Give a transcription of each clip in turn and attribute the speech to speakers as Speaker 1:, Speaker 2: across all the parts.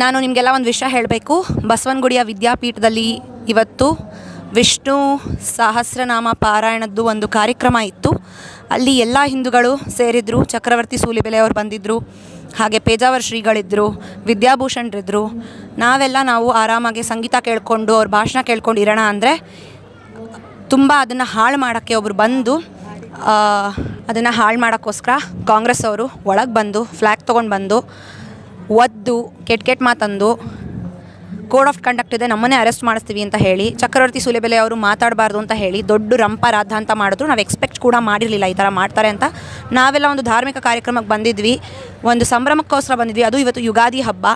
Speaker 1: ನಾನು ನಿಮಗೆಲ್ಲ ಒಂದು ವಿಷಯ ಹೇಳಬೇಕು. ಬಸವನಗುಡಿಯ ವಿದ್ಯಾಪೀಠದಲ್ಲಿ ಇವತ್ತು ವಿಷ್ಣು ಸಹಸ್ರನಾಮ ಪಾರಾಯಣದ್ದು ಒಂದು ಕಾರ್ಯಕ್ರಮ ಇತ್ತು. ಅಲ್ಲಿ ಎಲ್ಲ ಹಿಂದೂಗಳು ಸೇರಿದ್ರು, ಚಕ್ರವರ್ತಿ ಸೂಲಿಬೆಲೆ ಅವರು ಬಂದಿದ್ದರು ಹಾಗೆ ಪೇಜಾವರ ಶ್ರೀಗಳಿದ್ದರು ವಿದ್ಯಾಭೂಷಣರಿದ್ದರು ನಾವೆಲ್ಲ ನಾವು ಆರಾಮಾಗಿ ಸಂಗೀತ ಕೇಳಿಕೊಂಡು, ಅವ್ರ ಭಾಷಣ ಕೇಳ್ಕೊಂಡು ಇರೋಣ ಅಂದರೆ ತುಂಬ ಅದನ್ನು ಹಾಳು ಮಾಡೋಕ್ಕೆ ಒಬ್ಬರು ಬಂದು ಅದನ್ನು ಹಾಳು ಮಾಡೋಕ್ಕೋಸ್ಕರ ಕಾಂಗ್ರೆಸ್ ಅವರು ಒಳಗೆ ಬಂದು ಫ್ಲ್ಯಾಗ್ ತೊಗೊಂಡು ಬಂದು ಒದ್ದು, ಕೆಟ್ಟ ಕೆಟ್ಟ ಮಾತಂದು ಕೋಡ್ ಆಫ್ ಕಂಡಕ್ಟ್ ಇದೆ, ನಮ್ಮನ್ನೇ ಅರೆಸ್ಟ್ ಮಾಡಿಸ್ತೀವಿ ಅಂತ ಹೇಳಿ, ಚಕ್ರವರ್ತಿ ಸುಲೆಬೆಲೆ ಅವರು ಮಾತಾಡಬಾರ್ದು ಅಂತ ಹೇಳಿ, ದೊಡ್ಡ ರಂಪ ರಾಧ ಅಂತ ಮಾಡಿದ್ರು. ನಾವು ಎಕ್ಸ್ಪೆಕ್ಟ್ ಕೂಡ ಮಾಡಿರಲಿಲ್ಲ ಈ ಥರ ಮಾಡ್ತಾರೆ ಅಂತ. ನಾವೆಲ್ಲ ಒಂದು ಧಾರ್ಮಿಕ ಕಾರ್ಯಕ್ರಮಕ್ಕೆ ಬಂದಿದ್ವಿ, ಒಂದು ಸಂಭ್ರಮಕ್ಕೋಸ್ಕರ ಬಂದಿದ್ವಿ. ಅದು ಇವತ್ತು ಯುಗಾದಿ ಹಬ್ಬ.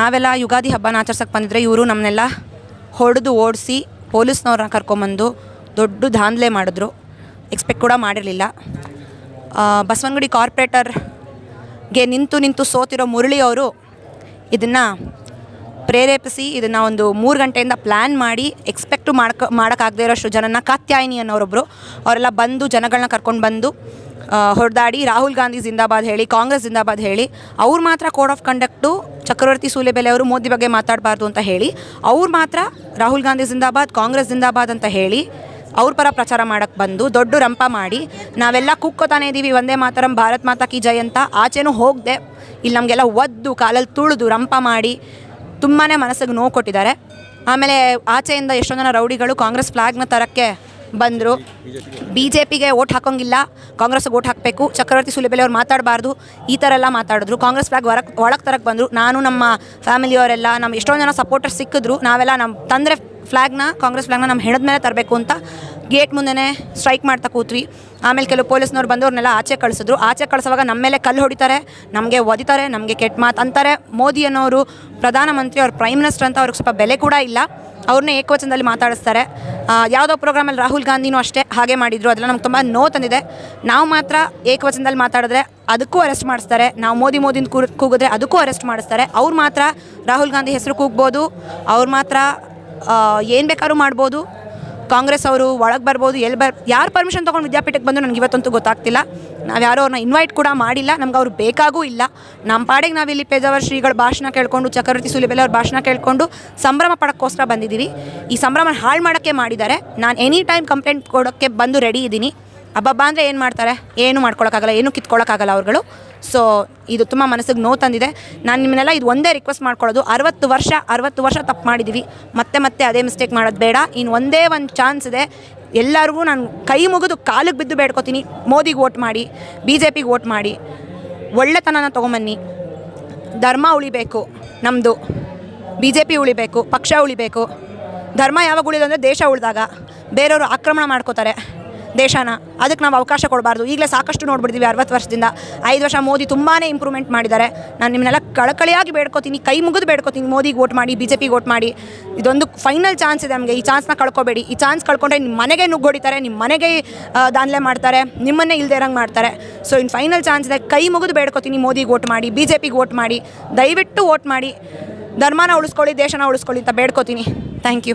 Speaker 1: ನಾವೆಲ್ಲ ಯುಗಾದಿ ಹಬ್ಬನ ಆಚರಿಸೋಕೆ ಬಂದಿದ್ರೆ ಇವರು ನಮ್ಮನ್ನೆಲ್ಲ ಹೊಡೆದು ಓಡಿಸಿ ಪೊಲೀಸ್ನವ್ರನ್ನ ಕರ್ಕೊಂಬಂದು ದೊಡ್ಡ ದಾಂಧಲೆ ಮಾಡಿದ್ರು. ಎಕ್ಸ್ಪೆಕ್ಟ್ ಕೂಡ ಮಾಡಿರಲಿಲ್ಲ. ಬಸವನಗುಡಿ ಕಾರ್ಪೊರೇಟರ್ಗೆ ನಿಂತು ನಿಂತು ಸೋತಿರೋ ಮುರಳಿಯವರು ಇದನ್ನು ಪ್ರೇರೇಪಿಸಿ, ಇದನ್ನು ಒಂದು ಮೂರು ಗಂಟೆಯಿಂದ ಪ್ಲ್ಯಾನ್ ಮಾಡಿ ಎಕ್ಸ್ಪೆಕ್ಟು ಮಾಡ್ಕ, ಮಾಡೋಕ್ಕಾಗದೇ ಇರೋಷ್ಟು ಜನನ, ಕಾತ್ಯಾಯಿನಿ ಅನ್ನೋರೊಬ್ಬರು ಅವರೆಲ್ಲ ಬಂದು ಜನಗಳನ್ನ ಕರ್ಕೊಂಡು ಬಂದು ಹೊಡೆದಾಡಿ, ರಾಹುಲ್ ಗಾಂಧಿ ಜಿಂದಾಬಾದ್ ಹೇಳಿ, ಕಾಂಗ್ರೆಸ್ ಜಿಂದಾಬಾದ್ ಹೇಳಿ, ಅವ್ರು ಮಾತ್ರ code of conduct Chakravarthy Sulibele ಅವರು ಮೋದಿ ಬಗ್ಗೆ ಮಾತಾಡಬಾರ್ದು ಅಂತ ಹೇಳಿ, ಅವ್ರು ಮಾತ್ರ ರಾಹುಲ್ ಗಾಂಧಿ ಜಿಂದಾಬಾದ್, ಕಾಂಗ್ರೆಸ್ ಜಿಂದಾಬಾದ್ ಅಂತ ಹೇಳಿ ಅವ್ರ ಪರ ಪ್ರಚಾರ ಮಾಡಕ್ಕೆ ಬಂದು ದೊಡ್ಡ ರಂಪ ಮಾಡಿ, ನಾವೆಲ್ಲ ಕುಕ್ಕೋತಾನೆ ಇದ್ದೀವಿ ಒಂದೇ ಮಾತರಂ, ಭಾರತ್ ಮಾತಾ ಕಿ ಜಯ್ ಅಂತ ಆಚೆನೂ ಹೋಗದೆ. ಇಲ್ಲಿ ನಮಗೆಲ್ಲ ಒದ್ದು, ಕಾಲಲ್ಲಿ ತುಳಿದು ರಂಪ ಮಾಡಿ ತುಂಬಾ ಮನಸ್ಸಿಗೆ ನೋವು ಕೊಟ್ಟಿದ್ದಾರೆ. ಆಮೇಲೆ ಆಚೆಯಿಂದ ಎಷ್ಟೊಂದು ಜನ ರೌಡಿಗಳು ಕಾಂಗ್ರೆಸ್ ಫ್ಲಾಗ್ನ ತರಕ್ಕೆ ಬಂದರು. ಬಿ ಜೆ ಪಿಗೆ ಓಟ್ ಹಾಕೋಂಗಿಲ್ಲ, ಕಾಂಗ್ರೆಸ್ಗೆ ಓಟ್ ಹಾಕಬೇಕು, ಚಕ್ರವರ್ತಿ ಸುಲಿಬೆಲೆ ಅವ್ರು ಮಾತಾಡಬಾರ್ದು, ಈ ಥರ ಎಲ್ಲ ಮಾತಾಡಿದ್ರು. ಕಾಂಗ್ರೆಸ್ ಫ್ಲಾಗ್ ಹೊರಗೆ ಒಳಗೆ ತರಕ್ಕೆ ಬಂದರು. ನಾನು ನಮ್ಮ ಫ್ಯಾಮಿಲಿಯವರೆಲ್ಲ ನಮ್ಮ ಎಷ್ಟೊಂದು ಜನ ಸಪೋರ್ಟರ್ಸ್ ಸಿಕ್ಕಿದ್ರು, ನಾವೆಲ್ಲ ನಮ್ಮ ತಂದರೆ ಫ್ಲಾಗ್ನ, ಕಾಂಗ್ರೆಸ್ ಫ್ಲಾಗ್ನ ನಮ್ಮ ಹೆಣದ ಮೇಲೆ ತರಬೇಕು ಅಂತ ಗೇಟ್ ಮುಂದೆನೇ ಸ್ಟ್ರೈಕ್ ಮಾಡ್ತಾ ಕೂತ್ವಿ. ಆಮೇಲೆ ಕೆಲವು ಪೊಲೀಸ್ನವ್ರು ಬಂದವ್ರನ್ನೆಲ್ಲ ಆಚೆ ಕಳಿಸಿದ್ರು. ಆಚೆ ಕಳಿಸುವಾಗ ನಮ್ಮ ಮೇಲೆ ಕಲ್ಲು ಹೊಡಿತಾರೆ, ನಮಗೆ ಒದಿತಾರೆ, ನಮಗೆ ಕೆಟ್ಟ ಮಾತು ಅಂತಾರೆ. ಮೋದಿ ಅನ್ನೋರು ಪ್ರಧಾನಮಂತ್ರಿ ಅವ್ರ ಪ್ರೈಮ್ ಮಿನಿಸ್ಟರ್ ಅಂತ ಅವ್ರಿಗೆ ಸ್ವಲ್ಪ ಬೆಲೆ ಕೂಡ ಇಲ್ಲ. ಅವ್ರನ್ನ ಏಕವಚನದಲ್ಲಿ ಮಾತಾಡಿಸ್ತಾರೆ. ಯಾವುದೋ ಪ್ರೋಗ್ರಾಮಲ್ಲಿ ರಾಹುಲ್ ಗಾಂಧಿನೂ ಅಷ್ಟೇ ಹಾಗೆ ಮಾಡಿದ್ರು. ಅದೆಲ್ಲ ನಮ್ಗೆ ತುಂಬ ನೋವು ತಂದಿದೆ. ನಾವು ಮಾತ್ರ ಏಕವಚನದಲ್ಲಿ ಮಾತಾಡಿದ್ರೆ ಅದಕ್ಕೂ ಅರೆಸ್ಟ್ ಮಾಡಿಸ್ತಾರೆ. ನಾವು ಮೋದಿ ಮೋದಿನ ಕೂಗಿದ್ರೆ ಅದಕ್ಕೂ ಅರೆಸ್ಟ್ ಮಾಡಿಸ್ತಾರೆ. ಅವ್ರು ಮಾತ್ರ ರಾಹುಲ್ ಗಾಂಧಿ ಹೆಸರು ಕೂಗ್ಬೋದು. ಅವ್ರು ಮಾತ್ರ ಏನು ಬೇಕಾದ್ರೂ ಮಾಡ್ಬೋದು. ಕಾಂಗ್ರೆಸ್ ಅವರು ಒಳಗೆ ಬರ್ಬೋದು ಎಲ್ಲಿ ಬರ್, ಯಾರು ಪರ್ಮಿಷನ್ ತೊಗೊಂಡು ವಿದ್ಯಾಪೀಠಕ್ಕೆ ಬಂದು ನನಗೆ ಇವತ್ತಂತೂ ಗೊತ್ತಾಗ್ತಿಲ್ಲ. ನಾವು ಯಾರೋ ಅವ್ರನ್ನ ಇನ್ವೈಟ್ ಕೂಡ ಮಾಡಿಲ್ಲ, ನಮ್ಗೆ ಅವ್ರು ಬೇಕಾಗೂ ಇಲ್ಲ. ನಮ್ಮ ಪಾಡಿಗೆ ನಾವಿಲ್ಲಿ ಪೇಜಾವರ್ ಶ್ರೀಗಳ ಭಾಷಣ ಕೇಳಿಕೊಂಡು, ಚಕ್ರವರ್ತಿ ಸುಲಿಬೆಲೆ ಅವ್ರ ಭಾಷಣ ಕೇಳಿಕೊಂಡು ಸಂಭ್ರಮ ಪಡೋಕ್ಕೋಸ್ಕರ ಬಂದಿದ್ದೀವಿ ಈ ಸಂಭ್ರಮ ಹಾಳು ಮಾಡೋಕ್ಕೆ ಮಾಡಿದ್ದಾರೆ. ನಾನು ಎನಿ ಟೈಮ್ ಕಂಪ್ಲೇಂಟ್ ಕೊಡೋಕ್ಕೆ ಬಂದು ರೆಡಿ ಇದ್ದೀನಿ ಹಬ್ಬಬ್ಬ ಅಂದರೆ ಏನು ಮಾಡ್ತಾರೆ? ಏನು ಮಾಡ್ಕೊಳಕ್ಕಾಗಲ್ಲ, ಏನು ಕಿತ್ಕೊಳ್ಳೋಕ್ಕಾಗಲ್ಲ ಅವ್ರುಗಳು. ಸೊ ಇದು ತುಂಬ ಮನಸ್ಸಿಗೆ ನೋವು ತಂದಿದೆ. ನಾನು ನಿಮ್ಮನ್ನೆಲ್ಲ ಇದು ಒಂದೇ ರಿಕ್ವೆಸ್ಟ್ ಮಾಡ್ಕೊಳ್ಳೋದು. ಅರವತ್ತು ವರ್ಷ ಅರವತ್ತು ವರ್ಷ ತಪ್ಪು ಮಾಡಿದ್ದೀವಿ ಮತ್ತೆ ಮತ್ತೆ ಅದೇ ಮಿಸ್ಟೇಕ್ ಮಾಡೋದು ಬೇಡ. ಇನ್ನು ಒಂದೇ ಒಂದು ಚಾನ್ಸ್ ಇದೆ. ಎಲ್ಲರಿಗೂ ನಾನು ಕೈ ಮುಗಿದು ಕಾಲಿಗೆ ಬಿದ್ದು ಬೇಡ್ಕೊತೀನಿ. ಮೋದಿಗೆ ವೋಟ್ ಮಾಡಿ ಬಿ ಜೆ ಪಿಗೆ ವೋಟ್ ಮಾಡಿ. ಒಳ್ಳೆತನನ ತೊಗೊಂಬನ್ನಿ. ಧರ್ಮ ಉಳಿಬೇಕು ನಮ್ಮದು ಬಿ ಜೆ ಪಿ ಉಳಿಬೇಕು, ಪಕ್ಷ ಉಳಿಬೇಕು. ಧರ್ಮ ಯಾವಾಗ ಉಳಿದು ಅಂದರೆ ದೇಶ ಉಳಿದಾಗ. ಬೇರೆಯವರು ಆಕ್ರಮಣ ಮಾಡ್ಕೋತಾರೆ. ದೇಶನ, ಅದಕ್ಕೆ ನಾವು ಅವಕಾಶ ಕೊಡಬಾರ್ದು. ಈಗಲೇ ಸಾಕಷ್ಟು ನೋಡ್ಬಿಡ್ತೀವಿ ಅರವತ್ತು ವರ್ಷದಿಂದ. ಐದು ವರ್ಷ ಮೋದಿ ತುಂಬಾ ಇಂಪ್ರೂವ್ಮೆಂಟ್ ಮಾಡಿದ್ದಾರೆ. ನಾನು ನಿಮ್ಮನ್ನೆಲ್ಲ ಕಳಕಳಿಯಾಗಿ ಬೇಡ್ಕೋತೀನಿ, ಕೈ ಮುಗಿದು ಬೇಡ್ಕೋತೀನಿ ಮೋದಿಗೆ ವೋಟ್ ಮಾಡಿ ಬಿ ಜೆ ಪಿಗೆ ವೋಟ್ ಮಾಡಿ. ಇದೊಂದು ಫೈನಲ್ ಚಾನ್ಸ್ ಇದೆ ನಮಗೆ. ಈ ಚಾನ್ಸ್ನ ಕಳ್ಕೊಬೇಡಿ. ಈ ಚಾನ್ಸ್ ಕಳ್ಕೊಂಡ್ರೆ ನಿಮ್ಮ ಮನೆಗೆ ನುಗ್ಗೊಡಿತಾರೆ ನಿಮ್ಮ ಮನೆಗೆ ದಾನ್ಲೆ ಮಾಡ್ತಾರೆ, ನಿಮ್ಮನ್ನೇ ಇಲ್ಲದೆ ಇರಂಗೆ ಮಾಡ್ತಾರೆ. ಸೊ ಇನ್ನು ಫೈನಲ್ ಚಾನ್ಸ್ ಇದೆ. ಕೈ ಮುಗಿದು ಬೇಡ್ಕೋತೀನಿ ಮೋದಿಗೆ ವೋಟ್ ಮಾಡಿ ಬಿ ಜೆ ಪಿಗೆ ವೋಟ್ ಮಾಡಿ. ದಯವಿಟ್ಟು ವೋಟ್ ಮಾಡಿ. ಧರ್ಮನ ಉಳಿಸ್ಕೊಳ್ಳಿ, ದೇಶನ ಉಳಿಸ್ಕೊಳ್ಳಿ ಅಂತ ಬೇಡ್ಕೋತೀನಿ. ಥ್ಯಾಂಕ್ ಯು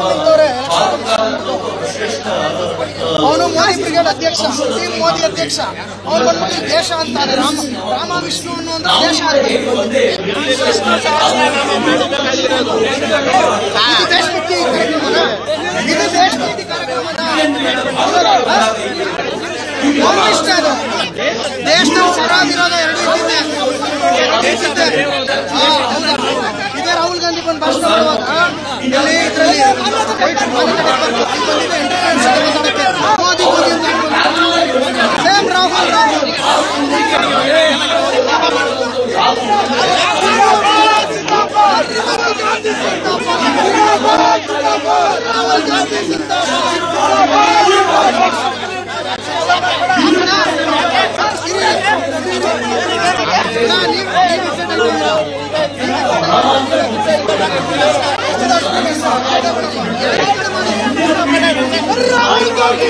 Speaker 2: ಅವನು ಮೋದಿ ಬ್ರಿಗೇಡ್ ಅಧ್ಯಕ್ಷ ಟೀಮ್ ಮೋದಿ ಅಧ್ಯಕ್ಷ ಅವ್ರು ಬಂದ್ಬಿಟ್ಟು ದೇಶ ಅಂತಾರೆ ರಾಮ ರಾಮ ವಿಷ್ಣು ಅನ್ನೋ ಒಂದು ದೇಶ. ಇದು ದೇಶಭಕ್ತಿ? ಇದು ದೇಶಭಕ್ತಿ ಕಾರ್ಯಕ್ರಮ ಇಷ್ಟ ಅದು ದೇಶದ ಎರಡು ಇದ್ದಿದ್ದೆ? ಇದೇ ರಾಹುಲ್ ಗಾಂಧಿ ಬಂದು ಭಾಷಣ ಮಾಡುವಾಗ ಇದರಲ್ಲಿ ಮೋದಿ ಮೋದಿ ಅಂತ ಸೇಮ್ ರಾಹುಲ್ ರಾಹುಲ್ ನೀವು ರಾಹುಲ್ ಗಾಂಧಿ